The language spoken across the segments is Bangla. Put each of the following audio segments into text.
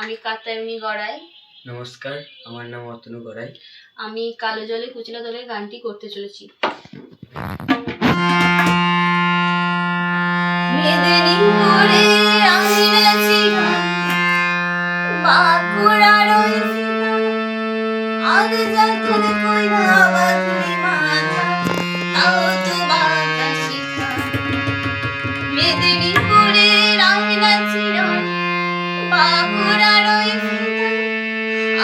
আমি কাতায়নি গড়াই। নমস্কার আমার নাম অতনু গড়াই। আমি কালো জলে কুচলা দলের গানটি করতে চলেছি। বাঁকুড়ার আগে যখন কইরা বাঁধলি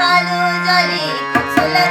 কালো জলে চলে